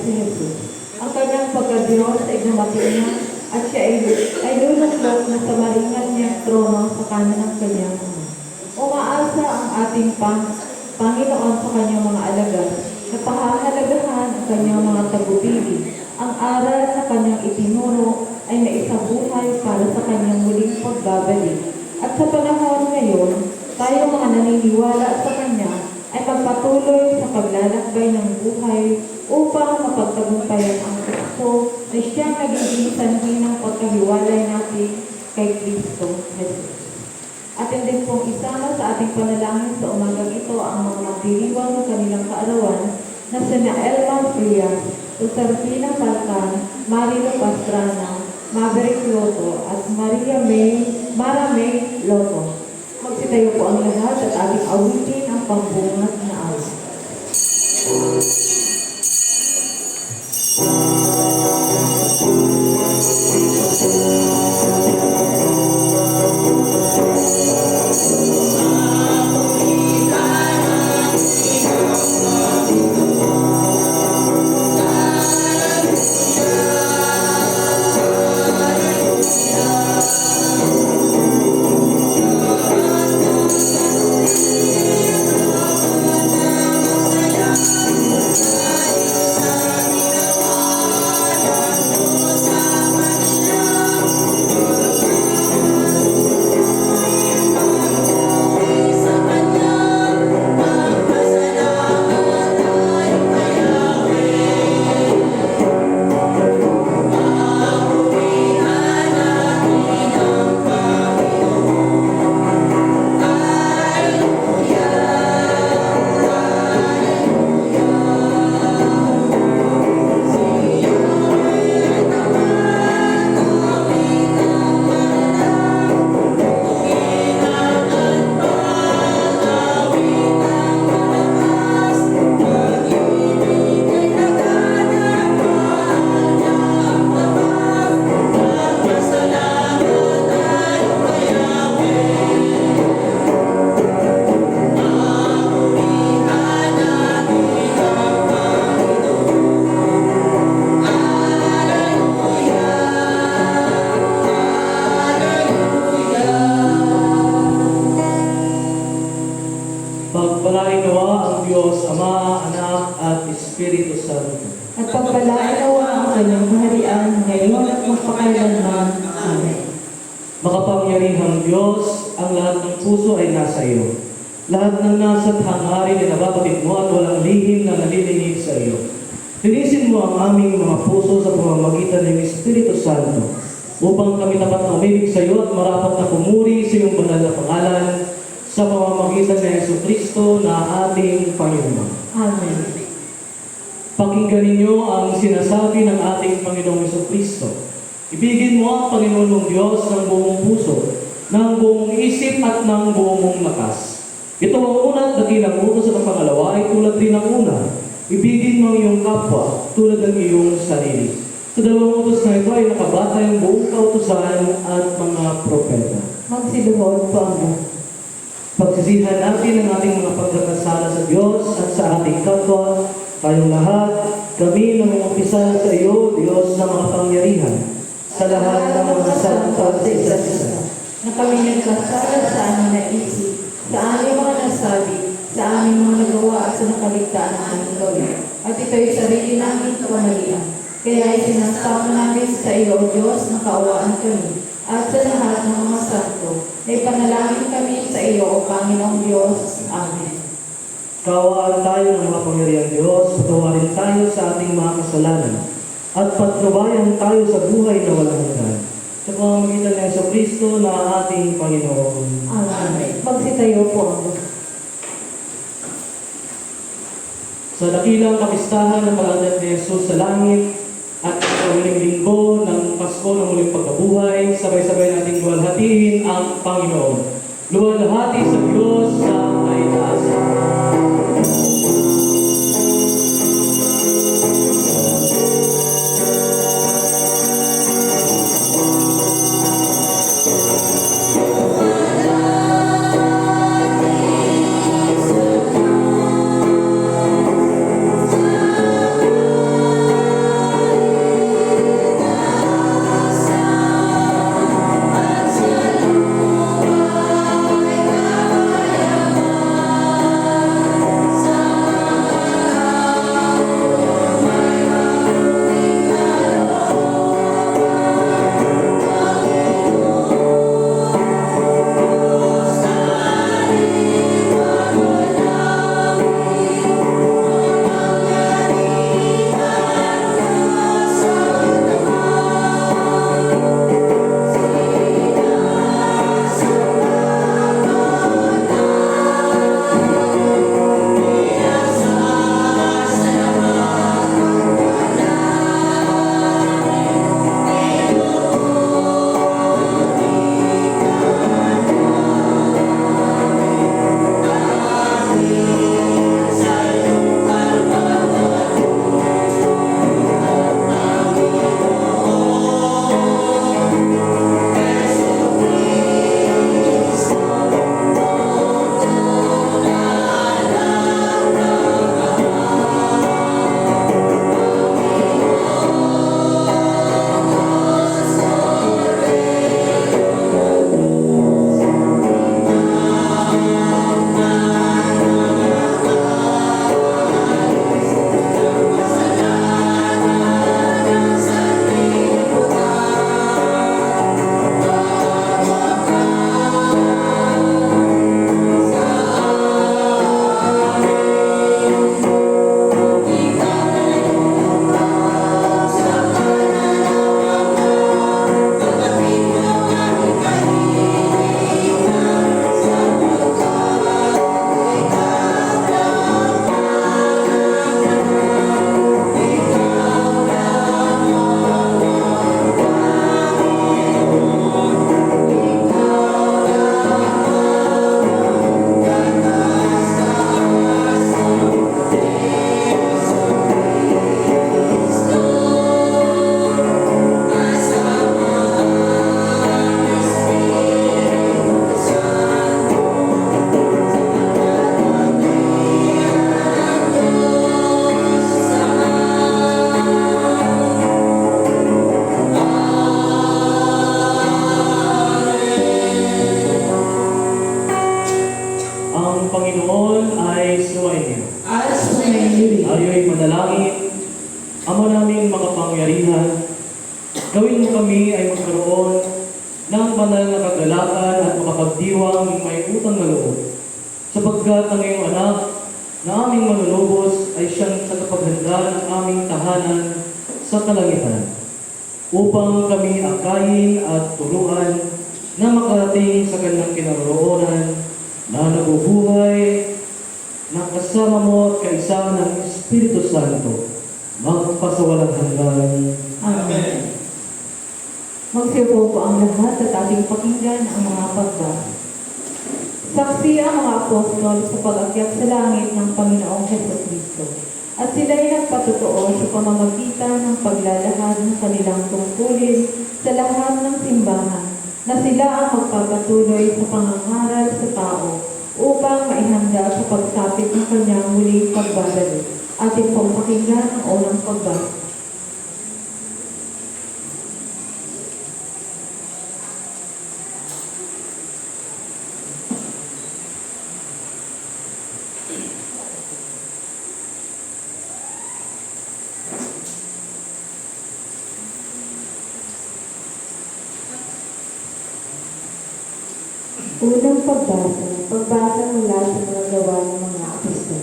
si Jesus. Ang kanyang pagka-Diyos ay dumating na at siya ay, ay luluklok na sa maringan niyang trono sa kanan ng kanyang ama. Umaasa ang ating pang, Panginoon sa kanyang mga alagad na pahahalagahan ang kanyang mga tagubilin. Ang aral na kanyang itinuro ay naisabuhay para sa kanyang muling pagbabalik. At sa panahon ngayon, tayo mga naniniwala sa kanya ay magpatuloy sa paglalakbay ng buhay upang mapagtagumpayan ang gusto na siyang nagiging sanhi ng pagkahiwalay natin kay Kristo Jesus. Atin din pong isama sa ating panalangin sa umagang ito ang mga magdiriwang ng kanilang kaarawan na sina Elma Frias, Usarpina Palcan, Marilo Pastrana, Maverick Loto at Maria May, Mara May Loto. Magsitayo po ang lahat at ating awitin ang pambungat na Makapangyarihang Diyos, ang lahat ng puso ay nasa iyo. Lahat ng nasa hangarin ay nababatid mo at walang lihim na nalilingig sa iyo. Linisin mo ang aming mga puso sa pamamagitan ng Espiritu Santo upang kami dapat na umibig sa iyo at marapat na pumuri sa iyong banal na pangalan sa pamamagitan ng Yesu Kristo na ating Panginoon. Amen. Pakinggan ninyo ang sinasabi ng ating Panginoong Yeso Kristo. Ibigin mo ang Panginoon mong Diyos ng buong puso, ng buong isip at ng buong lakas. Ito ang una at dakilang utos at ang pangalawa ay tulad rin ng una. Ibigin mo ang iyong kapwa tulad ng iyong sarili. Sa dalawang utos na ito ay nakabata ang buong kautusan at mga propeta. Magsiluhod po ang lahat. Pagsisihan natin ang ating mga pagkakasala sa Diyos at sa ating kapwa, tayong lahat, kami nangungupisa sa iyo, Diyos na mga pangyarihan, sa lahat ng mga santo at isa. na kami nagkasala sa aming naisip, sa aming mga nasabi, sa aming mga nagawa at sa nakaligtaan ng aming gawin. At ito'y sarili namin kamalian. Kaya isinasama namin sa iyo, O Diyos, na kaawaan kami. At sa lahat ng mga santo, ay panalangin kami sa iyo, O Panginoong Diyos. Amen. Kawaan tayo ng mga pangyarihan Diyos, patawarin tayo sa ating mga kasalanan, at patnubayan tayo sa buhay na walang hanggan. Sa pamamagitan ng Yeso Kristo na ating Panginoon. Amen. Magsitayo po lahat. Sa dakilang kapistahan ng pag ni Jesus sa langit at sa huling linggo ng Pasko ng muling pagkabuhay, sabay-sabay nating luwalhatiin ang Panginoon. Luwalhati sa Diyos sa at sa mayroon. Tayo'y manalangin, Ama naming makapangyarihan, gawin mo kami ay magkaroon ng banal at makapagdiwang ng may utang na loob. Sapagkat ang iyong anak na aming manulubos ay siyang tagapaghanda ng aming tahanan sa kalangitan upang kami akayin at turuan na makarating sa kanyang kinaroonan na nabubuhay na kasama mo at kaisa ng Espiritu Santo magpasawalang hanggan. Amen. Magsiupo po ang lahat at ating pakinggan ang mga pagbasa. Saksi ang mga apostol sa pag-akyat sa langit ng Panginoong Heso Kristo. At sila'y nagpatotoo sa pamamagitan ng paglalahad ng kanilang tungkulin sa lahat ng simbahan na sila ang magpapatuloy sa pangangaral sa tao upang maihanda sa pagsapit ng kanyang muling pagbabalik. Ating pong pakinggan ang unang pagbasa. Unang pagbasa, pagbasa mula sa mga gawa ng mga apostol.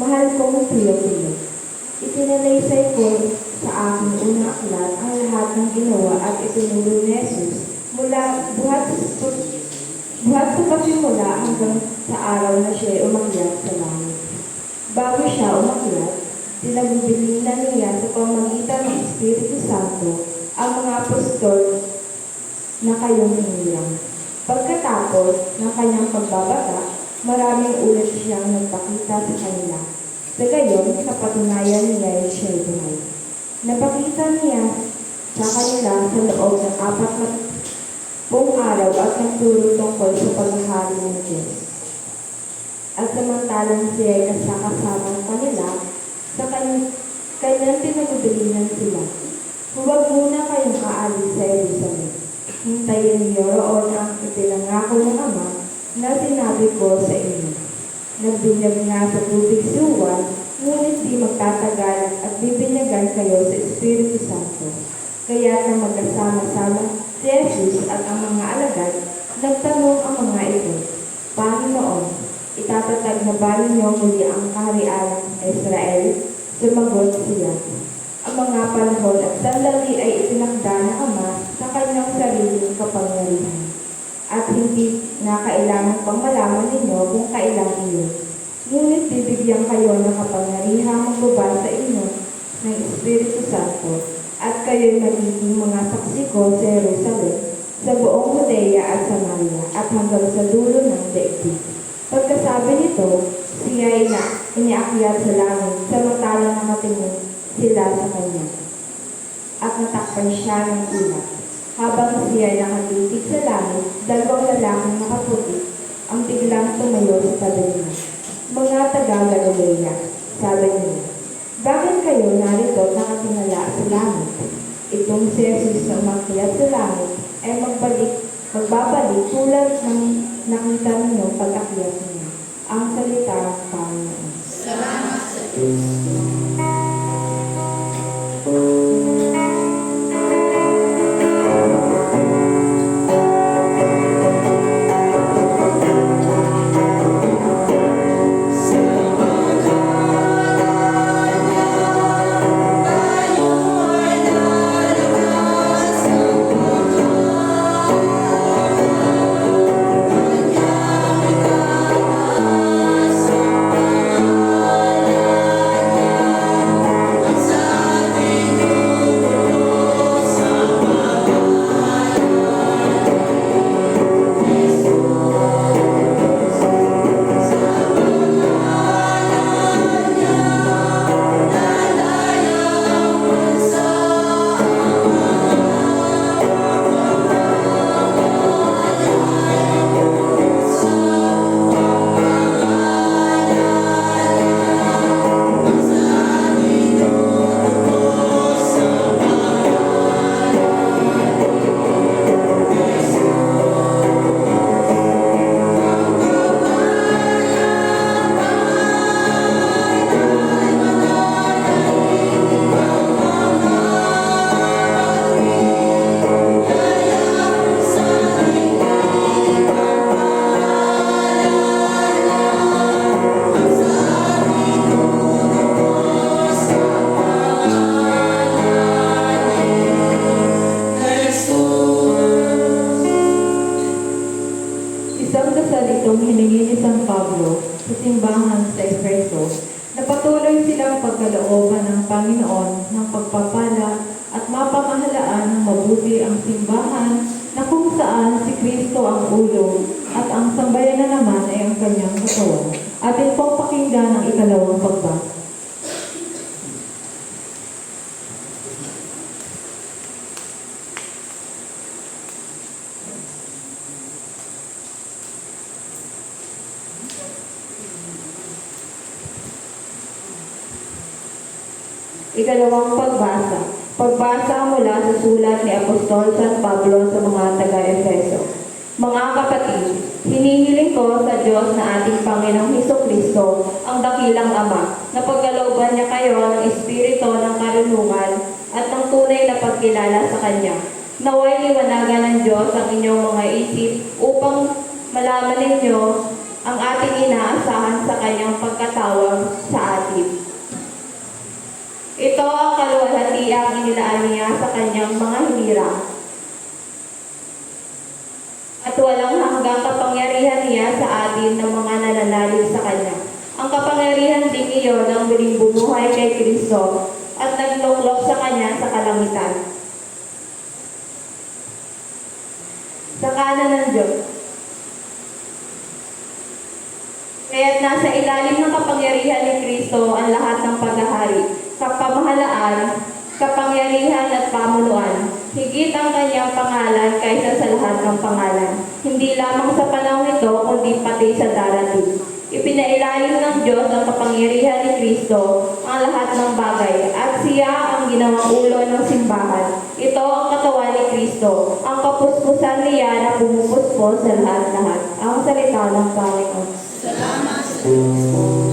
Mahal kong Pilo-Pilo, itinalaysay ko sa aking unang aklat ang lahat ng ginawa at itinulong ni Jesus mula buhat buhat sa pasimula hanggang sa araw na siya umakyat sa langit. Bago siya umakyat, pinagbibigyan na niya sa pamagitan ng Espiritu Santo ang mga apostol na kayong hiniyang. Pagkatapos ng kanyang pagbabata, maraming ulit siyang nagpakita sa kanila. Sa gayon, napatunayan niya ay siya'y buhay. Napakita niya sa kanila sa loob ng apat na buong araw at nagturo tungkol sa paghahari ng Diyos. At samantalang siya ay kasakasama kanila, sa kanyang, kanyang pinagbibilinan sila. Huwag muna kayong aalis sa Jerusalem. Hintayin niyo roon ang ipinangako ng Ama na sinabi ko sa inyo. Nagbinyag nga sa tubig suwan, ngunit di magtatagal at bibinyagan kayo sa Espiritu Santo. Kaya na magkasama-sama si Jesus at ang mga alagad, nagtanong ang mga ito, Panginoon, itatatag na ba ninyo muli ang kaharian ng Israel? Sumagot siya. Ang mga panahon at sandali ay itinakda ng Ama sariling kapangyarihan. At hindi na kailangan pang malaman ninyo kung kailan iyon. Ngunit bibigyan kayo ng kapangyarihan magbaba sa inyo ng Espiritu Santo at kayo'y magiging mga saksi ko sa Jerusalem, sa buong Judea at Samaria at hanggang sa dulo ng daigdig. Pagkasabi nito, siya ay na iniakyat sa langit samantalang nakatingin sila sa kanya. At natakpan siya ng ulat. Habang siya ay nakatitig sa langit, dalawang lalaking nakaputi ang biglang tumayo sa tabi niya. Mga taga Galilea, sabi niya, bakit kayo narito at nakatingala sa langit? Itong si Jesus na umakyat sa langit ay magbalik, magbabalik tulad ng nakita ninyo pag-akyat niya. Ang salita ng Panginoon. Cristo sa simbahan sa Efeso na patuloy silang pagkalooban ng Panginoon ng pagpapala at mapamahalaan ng mabuti ang simbahan na kung saan si Kristo ang ulo at ang sambayan na naman ay ang kanyang katawan. Atin pong pakinggan ang ikalawang pagbasa. Ikalawang pagbasa. Pagbasa mula sa sulat ni Apostol San Pablo sa mga taga-Efeso. Mga kapatid, hinihiling ko sa Diyos na ating Panginoong Heso Kristo, ang dakilang Ama, na pagkalooban niya kayo ng Espiritu ng karunungan at ng tunay na pagkilala sa Kanya. Naway liwanagan ng Diyos ang inyong mga isip upang malaman ninyo ang ating inaasahan sa Kanyang pagkatawag sa atin. Ito ang kaluwalhatiang inilaan niya sa kanyang mga hinirang. At walang hanggang kapangyarihan niya sa atin ng mga nananalig sa kanya. Ang kapangyarihan din iyon ang muling bumuhay kay Kristo at nagluklok sa kanya sa kalangitan. Sa kanan ng Diyos. Kaya't nasa ilalim ng kapangyarihan ni Kristo ang lahat ng paghahari, kapamahalaan, kapangyarihan at pamunuan. Higit ang kanyang pangalan kaysa sa lahat ng pangalan. Hindi lamang sa panahon ito, kundi pati sa darating. Ipinailalim ng Diyos ang kapangyarihan ni Kristo ang lahat ng bagay at siya ang ginawang ulo ng simbahan. Ito ang katawan ni Kristo, ang kapuspusan niya na pumupuspos sa lahat-lahat. Ang salita ng Panginoon. Ang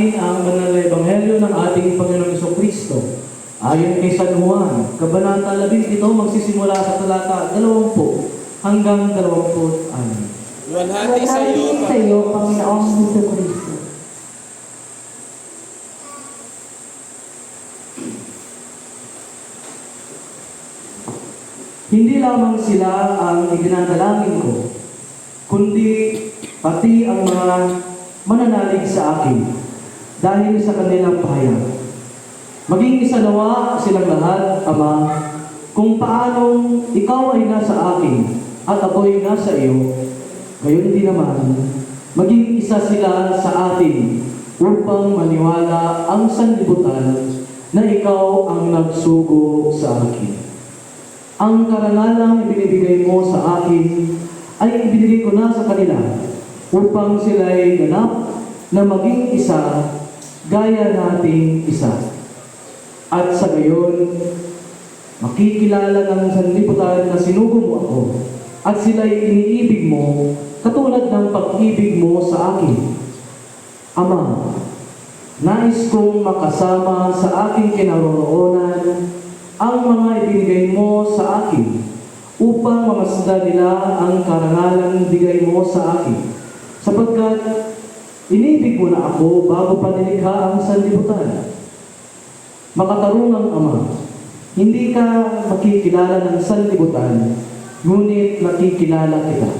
natin ang banal na ebanghelyo ng ating Panginoong Iso Kristo. Ayon kay San Juan, Kabanata 17, magsisimula sa talata 20 hanggang 26. Walhati sa iyo, sa iyo, Panginoong Heso Kristo. Hindi lamang sila ang iginadalangin ko, kundi pati ang mga mananalig sa akin dahil sa kanilang pahayag. Maging isa nawa silang lahat, Ama, kung paanong ikaw ay nasa akin at ako'y nasa iyo, gayon din naman, maging isa sila sa atin upang maniwala ang sanlibutan na ikaw ang nagsugo sa akin. Ang karangalang ibinibigay mo sa akin ay ibinigay ko na sa kanila upang sila'y ganap na maging isa gaya nating isa. At sa gayon, makikilala ng sanlibutan na sinugo mo ako at sila'y iniibig mo katulad ng pag-ibig mo sa akin. Ama, nais kong makasama sa aking kinaroroonan ang mga ibinigay mo sa akin upang mamasdan nila ang karangalan bigay mo sa akin. Sapagkat inibig mo na ako bago pa nilikha ang sanlibutan. Makatarungang Ama, hindi ka makikilala ng sanlibutan, ngunit makikilala kita.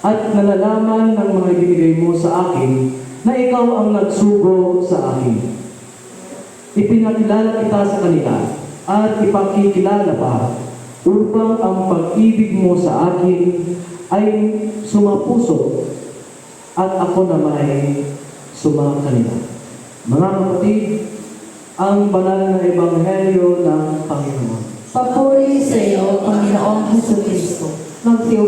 At nalalaman ng mga ibinigay mo sa akin na ikaw ang nagsugo sa akin. Ipinakilala kita sa kanila at ipakikilala pa upang ang pag-ibig mo sa akin ay sumapuso at ako na may sumakanila. Mga kapatid, ang banal na ebanghelyo ng Panginoon. Papuri sa iyo, Panginoong Heso Kristo. Magsiupo